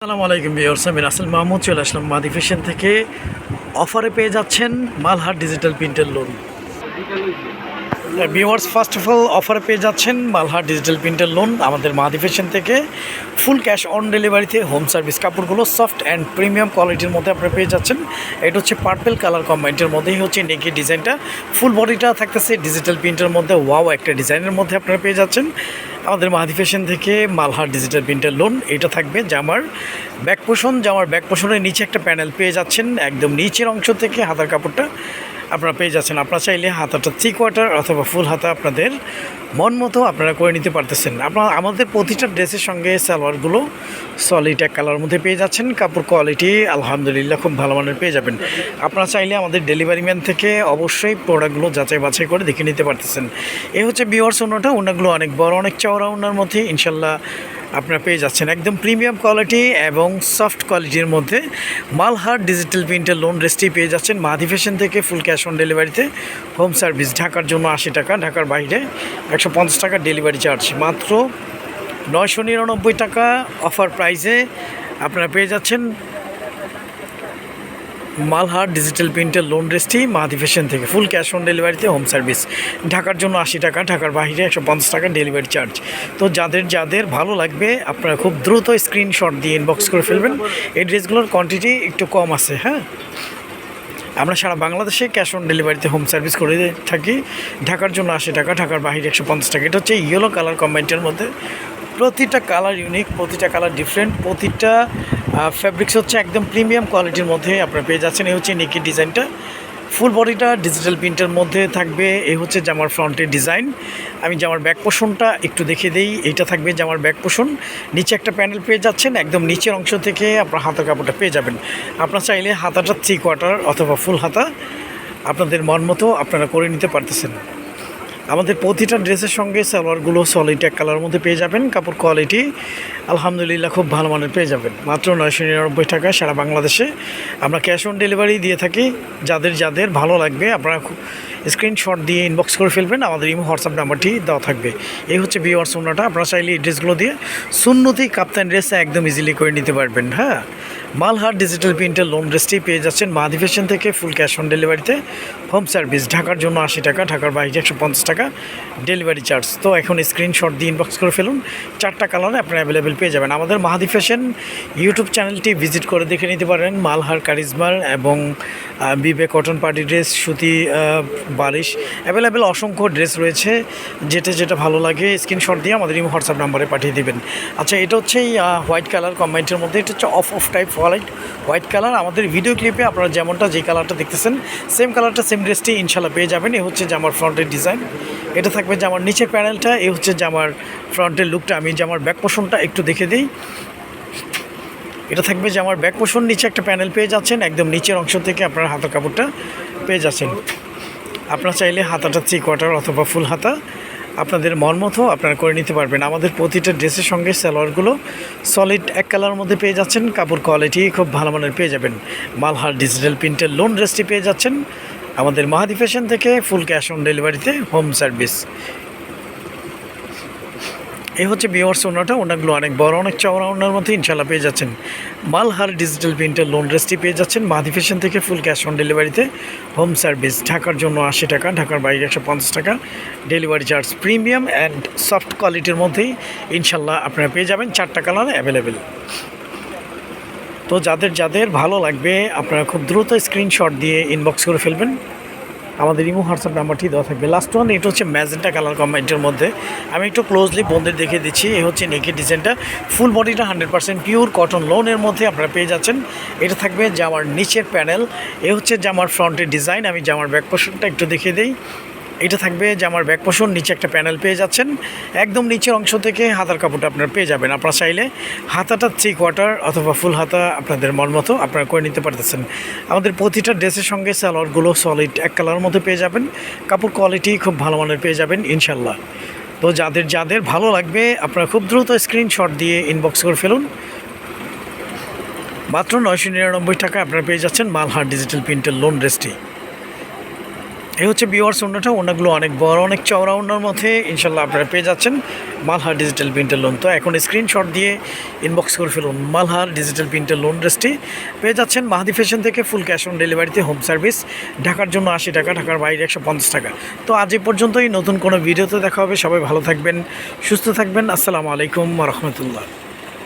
আসসালামু আলাইকুম বিয়র্স আমি রাসেল মাহমুদ, চলে আসলাম মাদি ফ্যাশন থেকে। অফারে পেয়ে যাচ্ছেন মালহার ডিজিটাল প্রিন্টের লোন ভিওয়ার্স ফার্স্ট অফ অল অফারে পেয়ে যাচ্ছেন মালহার ডিজিটাল প্রিন্টের লোন আমাদের মাদি ফ্যাশন থেকে। ফুল ক্যাশ অন ডেলিভারিতে হোম সার্ভিস কাপড়গুলো সফট অ্যান্ড প্রিমিয়াম কোয়ালিটির মধ্যে আপনারা পেয়ে যাচ্ছেন। এটা হচ্ছে পার্পেল কালার কম্বাইন্টের মধ্যেই হচ্ছে নেকি ডিজাইনটা ফুল বডিটা থাকতেছে ডিজিটাল প্রিন্টের মধ্যে। ওয়াও একটা ডিজাইনের মধ্যে আপনারা পেয়ে যাচ্ছেন। আমাদের মাহাদি ফ্যাশন থেকে মালহার ডিজিটাল প্রিন্টার লোন এটা থাকবে জামার ব্যাক পোষণ জামার ব্যাক পোষণের নিচে একটা প্যানেল পেয়ে যাচ্ছেন, একদম নিচের অংশ থেকে হাতার কাপড়টা। আপনারা পেয়ে যাচ্ছেন। আপনারা চাইলে হাতাটা থ্রি কোয়ার্টার অথবা ফুল হাতা আপনাদের মন মতো আপনারা করে নিতে পারতেছেন। আপনারা আমাদের প্রতিটা ড্রেসের সঙ্গে সালোয়ারগুলো সলিড এক কালার মধ্যে পেয়ে যাচ্ছেন। কাপড় কোয়ালিটি আলহামদুলিল্লাহ খুব ভালো মানের পেয়ে যাবেন। আপনারা চাইলে আমাদের ডেলিভারি ম্যান থেকে অবশ্যই প্রোডাক্টগুলো যাচাই বাছাই করে দেখে নিতে পারতেছেন। এই হচ্ছে বিওয়ার্স ওনাটা ওনাগুলো অনেক বড়, অনেক চওড়া ওনার মধ্যে ইনশাল্লাহ আপনারা পেয়ে যাচ্ছেন একদম প্রিমিয়াম কোয়ালিটি এবং সফট কোয়ালিটির মধ্যে মালহার ডিজিটাল প্রিন্টের লোন রেস্টি পেয়ে যাচ্ছেন মাদি ফ্যাশন থেকে ফুল ক্যাশ অন ডেলিভারিতে হোম সার্ভিস ঢাকার জন্য আশি টাকা, ঢাকার বাইরে একশো পঞ্চাশ টাকা ডেলিভারি চার্জ মাত্র নয়শো নিরানব্বই টাকা অফার প্রাইসে আপনারা পেয়ে যাচ্ছেন মালহার ডিজিটাল প্রিন্টের লোন রেস্টি মাহাদি ফ্যাশন থেকে ফুল ক্যাশ অন ডেলিভারিতে হোম সার্ভিস ঢাকার জন্য আশি টাকা, ঢাকার বাহিরে একশো পঞ্চাশ টাকা ডেলিভারি চার্জ তো যাদের যাদের ভালো লাগবে, আপনারা খুব দ্রুত স্ক্রিনশট দিয়ে ইনবক্স করে ফেলবেন। এই ড্রেসগুলোর কোয়ান্টিটি একটু কম আছে হ্যাঁ? আমরা সারা বাংলাদেশে ক্যাশ অন ডেলিভারিতে হোম সার্ভিস করে থাকি। ঢাকার জন্য আশি টাকা, ঢাকার বাহিরে একশো পঞ্চাশ টাকা। এটা হচ্ছে ইয়েলো কালার কম্বাইন্টের মধ্যে। প্রতিটা কালার ইউনিক প্রতিটা কালার ডিফারেন্ট প্রতিটা ফ্যাব্রিক্স হচ্ছে একদম প্রিমিয়াম কোয়ালিটির মধ্যে আপনারা পেয়ে যাচ্ছেন। এই হচ্ছে নিকি ডিজাইনটা ফুল বডিটা ডিজিটাল প্রিন্টের মধ্যে থাকবে। এই হচ্ছে জামার ফ্রন্টের ডিজাইন আমি জামার ব্যাক পোষণটা একটু দেখে দিই। এইটা থাকবে জামার ব্যাক পোষণ নিচে একটা প্যানেল পেয়ে যাচ্ছেন। একদম নিচের অংশ থেকে আপনার হাতা কাপড়টা পেয়ে যাবেন। আপনার চাইলে হাতাটা থ্রি কোয়ার্টার অথবা ফুল হাতা আপনাদের মন মতো আপনারা করে নিতে পারতেছেন। আমাদের প্রতিটা ড্রেসের সঙ্গে সালোয়ারগুলো সলিড এক কালার মধ্যে পেয়ে যাবেন, কাপড় কোয়ালিটি আলহামদুলিল্লাহ খুব ভালো মানের পেয়ে যাবেন। মাত্র নয়শো নিরানব্বই টাকা সারা বাংলাদেশে। আমরা ক্যাশ অন ডেলিভারি দিয়ে থাকি, যাদের যাদের ভালো লাগবে আপনারা স্ক্রিনশট দিয়ে ইনবক্স করে ফেলবেন, আমাদের ইমো হোয়াটসঅ্যাপ নাম্বারটি দেওয়া থাকবে। এই হচ্ছে বিওয়ার সোনাটা আপনারা চাইলে এই ড্রেসগুলো দিয়ে সুন্নতি কাপ্তান ড্রেসে একদম ইজিলি করে নিতে পারবেন হ্যাঁ? মালহার ডিজিটাল প্রিন্টের লোন ড্রেসটি পেয়ে যাচ্ছেন মাদি ফ্যাশন থেকে ফুল ক্যাশ অন ডেলিভারিতে হোম সার্ভিস ঢাকার জন্য আশি টাকা, ঢাকার বাইরে একশো পঞ্চাশ টাকা ডেলিভারি চার্জ তো এখন স্ক্রিনশট দিয়ে ইনবক্স করে ফেলুন, চারটা কালারে আপনারা অ্যাভেলেবেল পেয়ে যাবেন। আমাদের মাহাদি ইউটিউব চ্যানেলটি ভিজিট করে দেখে নিতে পারেন, মালহার কারিজমার এবং বিবে কটন পার্টি ড্রেস সুতি বারিশ অ্যাভেলেবেল অসংখ্য ড্রেস রয়েছে, যেটা যেটা ভালো লাগে স্ক্রিনশট দিয়ে আমাদের হোয়াটসঅ্যাপ নাম্বারে পাঠিয়ে দেবেন। আচ্ছা এটা হচ্ছে হোয়াইট কালার কম্বাইন্টের মধ্যে, এটা হচ্ছে off off type white white colour. আমাদের ভিডিও ক্লিপে আপনারা যেমনটা যে কালারটা দেখতেছেন সেম কালারটা সেম ড্রেসটি ইনশাল্লাহ পেয়ে যাবেন। এই হচ্ছে জামার ফ্রন্টের ডিজাইন এটা থাকবে জামার নিচের প্যানেলটা এই হচ্ছে জামার ফ্রন্টের লুকটা আমি জামার ব্যাক পোষণটা একটু দেখে দিই। এটা থাকবে যে আমার ব্যাক পোষণ নিচে একটা প্যানেল পেয়ে যাচ্ছেন। একদম নিচের অংশ থেকে আপনার হাতা কাপড়টা পেয়ে যাচ্ছেন। আপনারা চাইলে হাতাটা থ্রি কোয়ার্টার অথবা ফুল হাতা। আপনাদের মন মতো আপনারা করে নিতে পারবেন। আমাদের প্রতিটা ড্রেসের সঙ্গে স্যালোয়ারগুলো সলিড এক কালার মধ্যে পেয়ে যাচ্ছেন। কাপড় কোয়ালিটি খুব ভালো মানের পেয়ে যাবেন। মালহার ডিজিটাল প্রিন্টের লোন ড্রেসটি পেয়ে যাচ্ছেন। আমাদের মাহাদি ফ্যাশন থেকে ফুল ক্যাশ অন ডেলিভারিতে হোম সার্ভিস এই হচ্ছে বিওয়ার্স ওনাটা ওনাগুলো অনেক বড়, অনেক চওড়া ওনার মধ্যে ইনশাল্লাহ পেয়ে যাচ্ছেন। মালহার ডিজিটাল প্রিন্টের লোন রেসটি পেয়ে যাচ্ছেন। মাদি থেকে ফুল ক্যাশ অন ডেলিভারিতে হোম সার্ভিস ঢাকার জন্য আশি টাকা, ঢাকার বাইরে একশো পঞ্চাশ টাকা। Delivery charge premium and soft কোয়ালিটির মধ্যেই ইনশাল্লাহ আপনারা পেয়ে যাবেন। চারটা কালার অ্যাভেলেবেল তো যাদের যাদের ভালো লাগবে, আপনারা খুব দ্রুত স্ক্রিনশট দিয়ে ইনবক্স করে ফেলবেন। আমাদের ইমো হোয়াটসঅ্যাপ নাম্বারটি দেওয়া থাকবে। লাস্ট ওয়ান এটা হচ্ছে ম্যাজেন্টা কালার কম্বাইন্টের মধ্যে। আমি একটু ক্লোজলি বন্ধের দেখে দিচ্ছি এই হচ্ছে নেকি ডিজাইনটা। ফুল বডিটা হান্ড্রেড পার্সেন্ট পিওর কটন লোনের মধ্যে আপনারা পেয়ে যাচ্ছেন। এটা থাকবে জামার নিচের প্যানেল এ হচ্ছে জামার ফ্রন্টের ডিজাইন আমি জামার ব্যাক পোর্শনটা একটু দেখে দিই। এটা থাকবে জামার ব্যাক পোষণ, নিচে একটা প্যানেল পেয়ে যাচ্ছেন। একদম নিচের অংশ থেকে হাতার কাপড়টা আপনারা পেয়ে যাবেন। আপনারা চাইলে হাতাটা থ্রি কোয়ার্টার অথবা ফুল হাতা আপনাদের মন মতো আপনারা করে নিতে পারতেছেন। আমাদের প্রতিটা ড্রেসের সঙ্গে সালোয়ারগুলো সলিড এক কালার মধ্যে পেয়ে যাবেন। কাপড় কোয়ালিটি খুব ভালো মানের পেয়ে যাবেন ইনশাল্লাহ তো যাদের যাদের ভালো লাগবে, আপনারা খুব দ্রুত স্ক্রিনশট দিয়ে ইনবক্স করে ফেলুন। মাত্র নয়শো নিরানব্বই টাকা আপনারা পেয়ে যাচ্ছেন মালহার ডিজিটাল প্রিন্টের লোন ড্রেসটি এই হচ্ছে বিওয়ার্স ওনাটা ওনাগুলো অনেক বড়, অনেক চওড়া ওনার মধ্যে ইনশাল্লাহ আপনারা পেয়ে যাচ্ছেন মালহার ডিজিটাল প্রিন্টের লোন তো এখন স্ক্রিনশট দিয়ে ইনবক্স করে ফেলুন মালহার ডিজিটাল প্রিন্টের লোন ড্রেসটি পেয়ে যাচ্ছেন মাহাদি ফ্যাশন থেকে ফুল ক্যাশ অন ডেলিভারিতে হোম সার্ভিস ঢাকার জন্য আশি টাকা, ঢাকার বাইরে একশো পঞ্চাশ টাকা। তো আজ এ পর্যন্তই, নতুন কোনো ভিডিওতে দেখা হবে, সবাই ভালো থাকবেন, সুস্থ থাকবেন, আসসালামু আলাইকুম রহমতুল্লাহ।